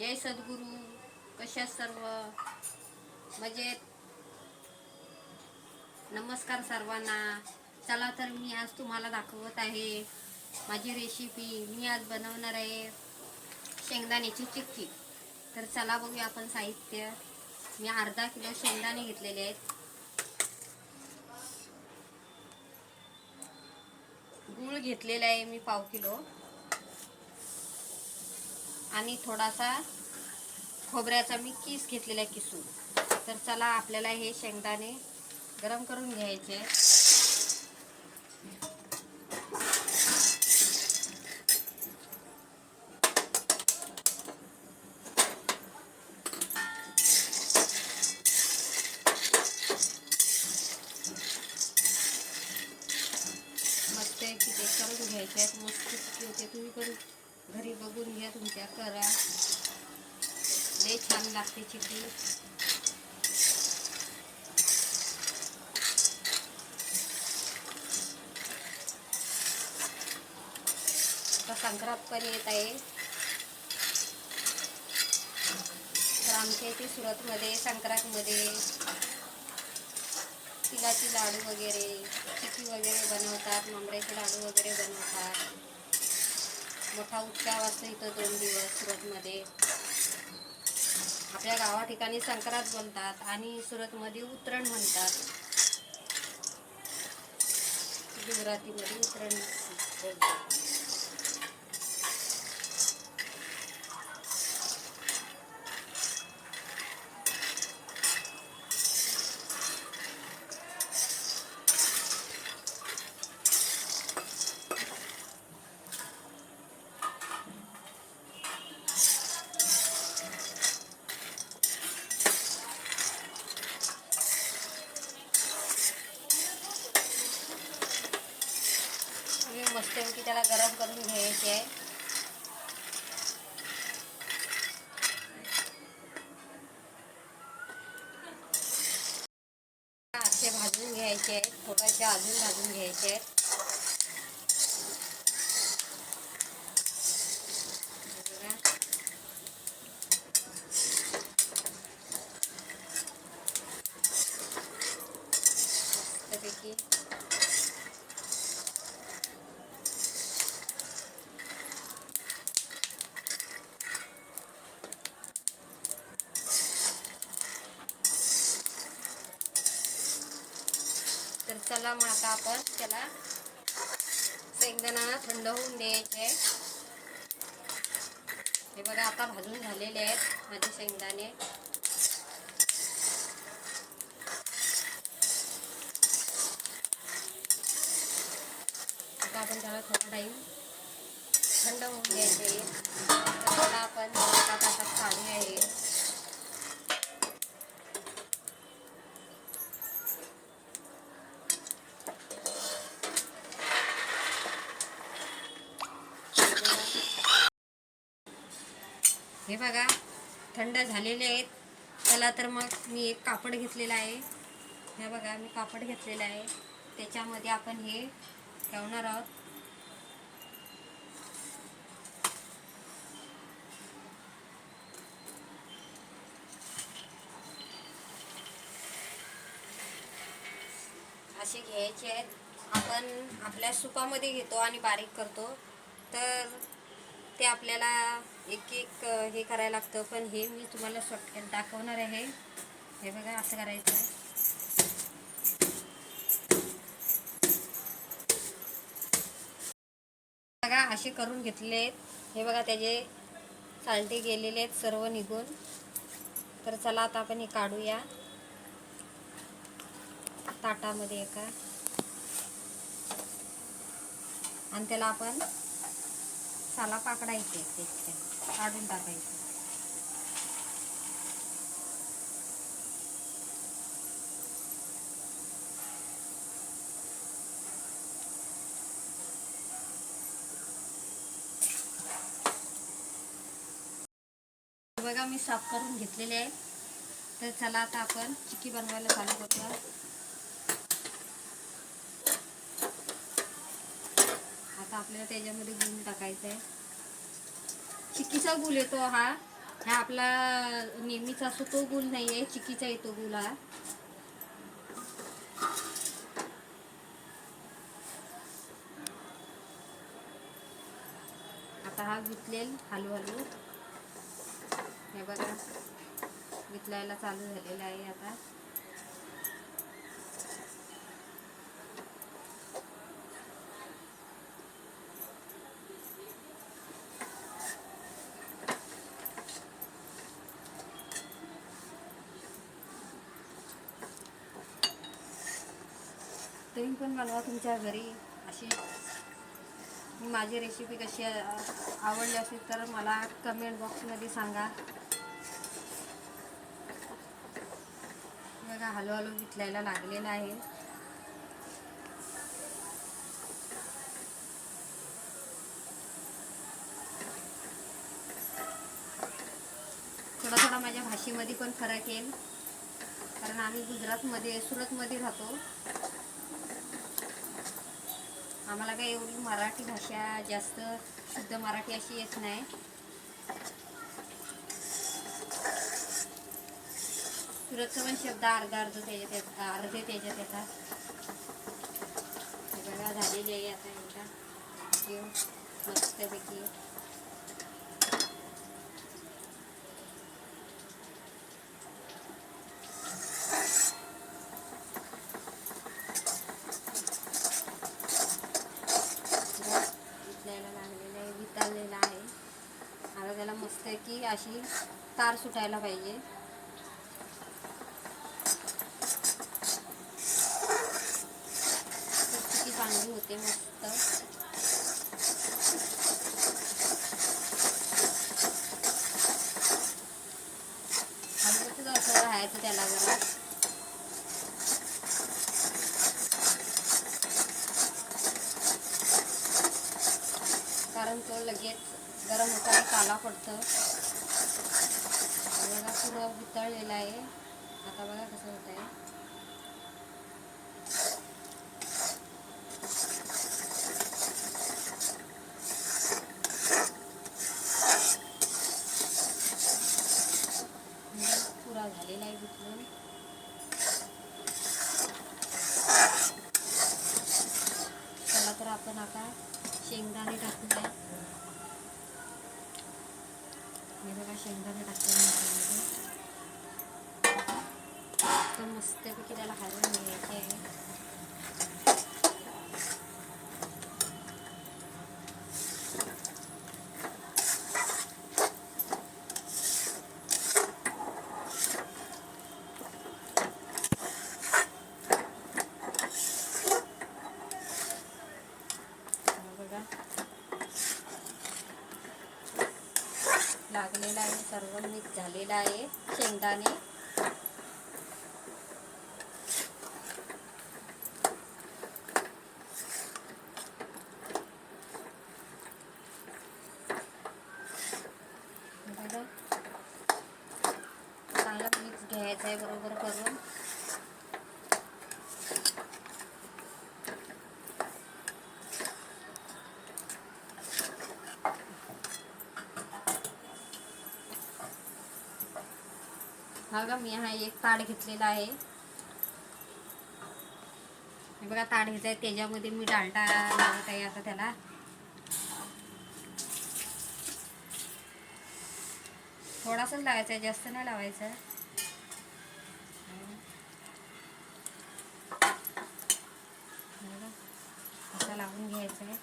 जय सद्गुरू कशा सर्व? मजेत नमस्कार सर्वांना. चला तर मी आज तुम्हाला दाखवत आहे माझी रेसिपी मी आज बनवणार आहे शेंगदाण्याची चिक्की. तर चला बघूया आपण साहित्य. मी अर्धा किलो शेंगदाणे घेतलेले आहेत. गूळ घेतलेला आहे मी पाव किलो. आणि थोडासा खोबऱ्याचा मी किस घेतलेला आहे किसून. तर चला आपल्याला हे शेंगदाणे गरम करून घ्यायचे. मस्त आहे की ते करून घ्यायचे. आहेत मस्त किती होते तुम्ही करू तुमच्या करा. लय छान लागते चिकली संक्रांत पण येत आहे. तर आमच्या इथे सुरतमध्ये संक्रांतमध्ये तिळाचे लाडू वगैरे चिकी वगैरे बनवतात ममऱ्याचे लाडू वगैरे बनवतात. मोठा उत्सव असतो इथं दोन दिवस सुरतमध्ये. आपल्या गावा ठिकाणी संक्रांत बोलतात आणि सुरतमध्ये उतरण म्हणतात. गुजरातीमध्ये उतरण बोलतात मस्तपैकी त्याला गरम करून घ्यायचे आहे. असे भाजून घ्यायचे आहेत. थोडेसे अजून भाजून घ्यायचे आहेत बघा. मस्तपैकी तर चला मग आता आपण त्याला शेंगदाणा थंड होऊन द्यायचे. हे बघा आता भाजून झालेले आहेत माझे शेंगदाणे. आता आपण त्याला थोडा टाईम थंड होऊन द्यायचे. आपण एका तासात काढू आहे हे बघा थंड झालेले आहेत. त्याला तर मग मी एक कापड घेतलेला आहे. हे बघा मी कापड घेतलेलं आहे. त्याच्यामध्ये आपण हे ठेवणार आहोत. असे घ्यायचे आहेत. आपण आपल्या सुपामध्ये घेतो आणि बारीक करतो. तर ते आपल्याला एक एक हे करायला लागतं. पण हे मी तुम्हाला शॉर्टकट दाखवणार आहे. हे बघा असं करायचं आहे. बघा असे करून घेतले आहेत हे बघा त्याचे सालटे गेलेले आहेत सर्व निघून. तर चला आता आपण हे काढूया. ताटामध्ये एका. आणि त्याला आपण मसाला पाकडायचे ते काढून टाकायचे. बघा मी साफ करून घेतलेले आहे. तर चला आता आपण चिक्की बनवायला चालू करूया. आपल्याला त्याच्यामध्ये गुल टाकायचा आहे चिकीचा गुल येतो हा. हा आपला नेहमीचा असतो तो गुल नाही आहे चिकीचा येतो गुल हा. आता हा वितलेल हलू हलू हे बघा वितलायला चालू झालेला आहे आता. तुम्ही पण बनवा तुमच्या घरी. अशी मी माझी रेसिपी कशी आवडली असेल तर मला कमेंट बॉक्समध्ये सांगा. बघा हळू हळू वितलायला लागलेला आहे. थोडा थोडा माझ्या भाषेमध्ये पण फरक येईल. कारण आम्ही गुजरातमध्ये सुरतमध्ये राहतो. आम्हाला काही एवढी मराठी भाषा जास्त शुद्ध मराठी अशी येत नाही. सुरतचं पण शब्द अर्धा अर्ध त्याच्यात येत- अर्धे त्याच्यात येतात. बघा झालेली आहे आता एकदा. मस्तपैकी वितलायला लागलेलं आहे वितळलेलं आहे आता त्याला मस्त आहे की अशी तार सुटायला पाहिजे. किती चांगली होते मस्त हलवतच असं राहायचं त्याला जरा कारण तो लगेच गरम होताना काला पडतं बघा पुरं वितळलेला आहे. आता बघा कसं होत आहे पुरा झालेला आहे वितळून चला तर आपण आता शेंगदाणे टाकूया. मी बघा शेंगदाणे टाकले मी मस्तपैकी त्याला हलवून घ्यायचे आहे हा बघा लागलेला आहे सर्व मिक्स झालेला आहे शेंगदाणे बघा. चांगला मिक्स घ्यायचा आहे बरोबर करून हा बघा मी हा एक ताड घेतलेला आहे. बघा ताड घ्यायचं आहे त्याच्यामध्ये मी डालटा लावत आहे आता त्याला. थोडासाच लावायचा आहे जास्त नाही लावायचं. असं लावून घ्यायचं आहे.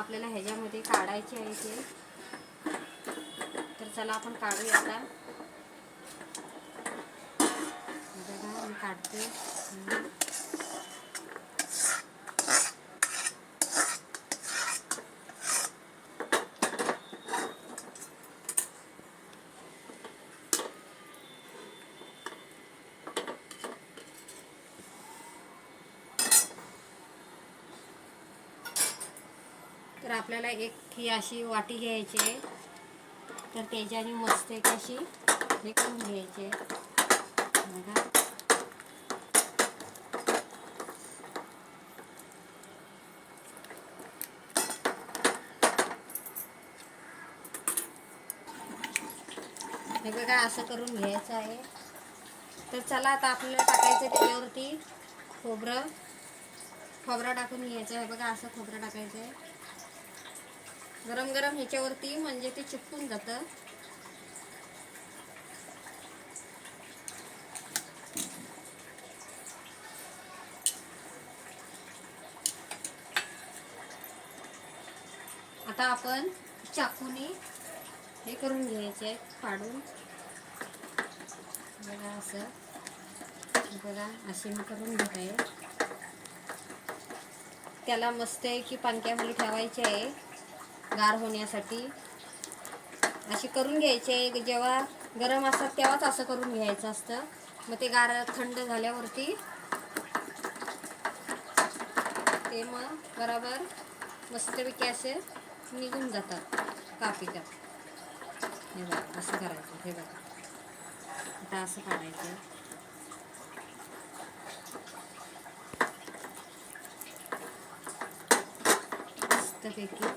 आपल्याला ह्याच्यामध्ये काढायचे आहे ते. तर चला आपण काढूया आता. बघा मी काढते. तर आपल्याला एक ही अशी वाटी घ्यायची आहे. तर त्याच्याने मस्त एक अशी हे करून घ्यायची आहे. बघा. हे बघा असं करून घ्यायचं आहे. तर चला आता आपल्याला टाकायचं त्याच्यावरती खोबरं. खोबरं टाकून घ्यायचं आहे. बघा असं खोबरं टाकायचं आहे. गरम गरम ह्याच्यावरती म्हणजे ते चिपकून जातं. आता आपण चाकूने हे करून घ्यायचे आहे फाडून बघा असं. बघा असे मी करून घेत. आहे त्याला मस्त आहे की पानक्याखाली ठेवायचे आहे. गार होण्यासाठी. अशी करून घ्यायचे जेव्हा गरम असतात तेव्हाच असं करून घ्यायचं असतं. मग ते गार थंड झाल्यावरती ते मग बरोबर मस्तपैकी असे निघून जातात कापिकात हे बघा असं करायचं हे बघा. आता असं काढायचं. मस्तपैकी.